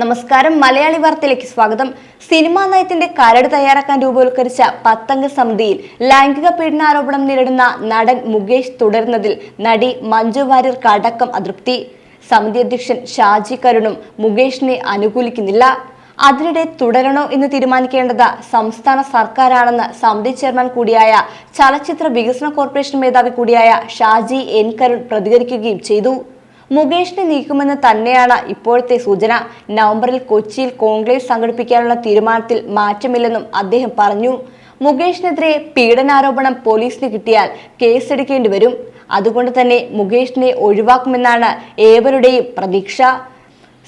നമസ്കാരം. മലയാളി വാർത്തയിലേക്ക് സ്വാഗതം. സിനിമാ നയത്തിന്റെ കരട് തയ്യാറാക്കാൻ രൂപവത്കരിച്ച പത്തംഗ സമിതിയിൽ ലൈംഗിക പീഡനാരോപണം നേരിടുന്ന നടൻ മുകേഷ് തുടരുന്നതിൽ നടി മഞ്ജു വാര്യർക്ക് അടക്കം അതൃപ്തി. സമിതി അധ്യക്ഷൻ ഷാജി കരുണും മുകേഷിനെ അനുകൂലിക്കുന്നില്ല. അതിനിടെ തുടരണോ എന്ന് തീരുമാനിക്കേണ്ടത് സംസ്ഥാന സർക്കാരാണെന്ന് സമിതി ചെയർമാൻ കൂടിയായ ചലച്ചിത്ര വികസന കോർപ്പറേഷൻ മേധാവി കൂടിയായ ഷാജി എൻ കരുൺ പ്രതികരിക്കുകയും ചെയ്തു. മുകേഷിനെ നീക്കുമെന്ന് തന്നെയാണ് ഇപ്പോഴത്തെ സൂചന. നവംബറിൽ കൊച്ചിയിൽ കോൺഗ്രസ് സംഘടിപ്പിക്കാനുള്ള തീരുമാനത്തിൽ മാറ്റമില്ലെന്നും അദ്ദേഹം പറഞ്ഞു. മുകേഷിനെതിരെ പീഡനാരോപണം പോലീസിന് കിട്ടിയാൽ കേസെടുക്കേണ്ടി വരും. അതുകൊണ്ട് തന്നെ മുകേഷിനെ ഒഴിവാക്കുമെന്നാണ് ഏവരുടെയും പ്രതീക്ഷ.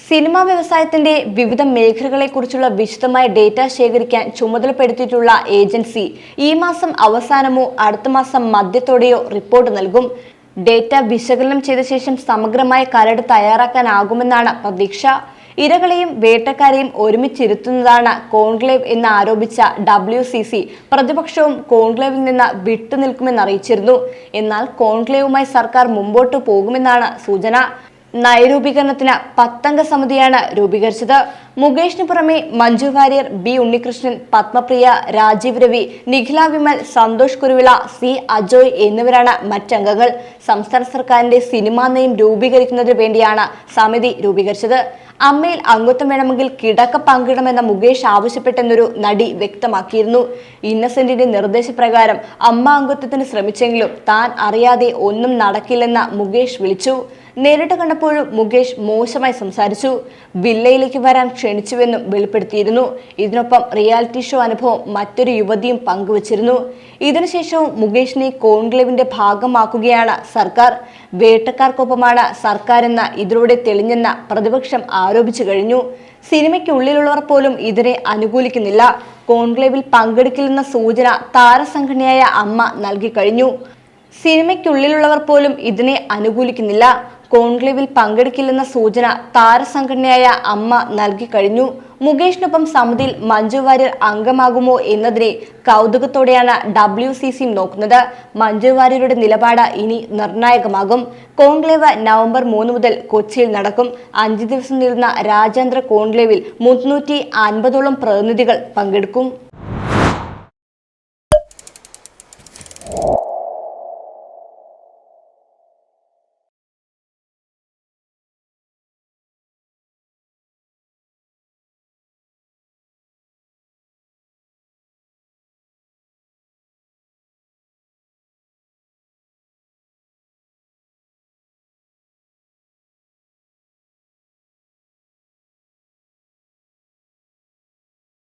സിനിമാ വ്യവസായത്തിന്റെ വിവിധ മേഖലകളെക്കുറിച്ചുള്ള വിശദമായ ഡേറ്റ ശേഖരിക്കാൻ ചുമതലപ്പെടുത്തിയിട്ടുള്ള ഏജൻസി ഈ മാസം അവസാനമോ അടുത്ത മാസം മധ്യത്തോടെയോ റിപ്പോർട്ട് നൽകും. ഡേറ്റ വിശകലനം ചെയ്ത ശേഷം സമഗ്രമായ കരട് തയ്യാറാക്കാനാകുമെന്നാണ് പ്രതീക്ഷ. ഇരകളെയും വേട്ടക്കാരെയും ഒരുമിച്ചിരുത്തുന്നതാണ് കോൺക്ലേവ് എന്ന് ആരോപിച്ച ഡബ്ല്യു സി സി പ്രതിപക്ഷവും കോൺക്ലേവിൽ നിന്ന് വിട്ടുനിൽക്കുമെന്നറിയിച്ചിരുന്നു എന്നാൽ കോൺക്ലേവുമായി സർക്കാർ മുമ്പോട്ട് പോകുമെന്നാണ് സൂചന. നയരൂപീകരണത്തിന് പത്തംഗ സമിതിയാണ് രൂപീകരിച്ചത്. മുകേഷിന് പുറമെ മഞ്ജു വാര്യർ ബി ഉണ്ണികൃഷ്ണൻ പത്മപ്രിയ രാജീവ് രവി നിഖില വിമൽ സന്തോഷ് കുരുവിള സി അജോയ് എന്നിവരാണ് മറ്റംഗങ്ങൾ. സംസ്ഥാന സർക്കാരിന്റെ സിനിമാ നയം രൂപീകരിക്കുന്നതിന് വേണ്ടിയാണ് സമിതി രൂപീകരിച്ചത്. അമ്മയിൽ അംഗത്വം വേണമെങ്കിൽ കിടക്ക പങ്കിടണമെന്ന മുകേഷ് ആവശ്യപ്പെട്ടെന്നൊരു നടി വ്യക്തമാക്കിയിരുന്നു. ഇന്നസെന്റിന്റെ നിർദ്ദേശപ്രകാരം അമ്മ അംഗത്വത്തിന് ശ്രമിച്ചെങ്കിലും താൻ അറിയാതെ ഒന്നും നടക്കില്ലെന്ന് മുകേഷ് വിളിച്ചു. നേരിട്ട് കണ്ടപ്പോഴും മുകേഷ് മോശമായി സംസാരിച്ചു. വില്ലയിലേക്ക് വരാൻ ക്ഷണിച്ചുവെന്നും വെളിപ്പെടുത്തിയിരുന്നു. ഇതിനൊപ്പം റിയാലിറ്റി ഷോ അനുഭവം മറ്റൊരു യുവതിയും പങ്കുവച്ചിരുന്നു. ഇതിനുശേഷവും മുകേഷിനെ കോൺക്ലേവിന്റെ ഭാഗമാക്കുകയാണ് സർക്കാർ. വേട്ടക്കാർക്കൊപ്പമാണ് സർക്കാരെന്ന ഇതിലൂടെ തെളിഞ്ഞെന്ന പ്രതിപക്ഷം ആരോപിച്ചു കഴിഞ്ഞു. സിനിമയ്ക്കുള്ളിലുള്ളവർ പോലും ഇതിനെ അനുകൂലിക്കുന്നില്ല. കോൺക്ലേവിൽ പങ്കെടുക്കില്ലെന്ന സൂചന താരസംഘടനയായ അമ്മ നൽകി കഴിഞ്ഞു. സിനിമയ്ക്കുള്ളിലുള്ളവർ പോലും ഇതിനെ അനുകൂലിക്കുന്നില്ല. കോൺക്ലേവിൽ പങ്കെടുക്കില്ലെന്ന സൂചന താരസംഘടനയായ അമ്മ നൽകി കഴിഞ്ഞു. മുകേഷിനൊപ്പം സമിതിയിൽ മഞ്ജു വാര്യർ അംഗമാകുമോ എന്നതിനെ കൗതുകത്തോടെയാണ് ഡബ്ല്യു സി സിയും നോക്കുന്നത്. മഞ്ജു വാര്യരുടെ നിലപാട് ഇനി നിർണായകമാകും. കോൺക്ലേവ് നവംബർ മൂന്ന് മുതൽ കൊച്ചിയിൽ നടക്കും. അഞ്ച് ദിവസം നീളുന്ന രാജ്യാന്തര കോൺക്ലേവിൽ മുന്നൂറ്റി അൻപതോളം പ്രതിനിധികൾ പങ്കെടുക്കും.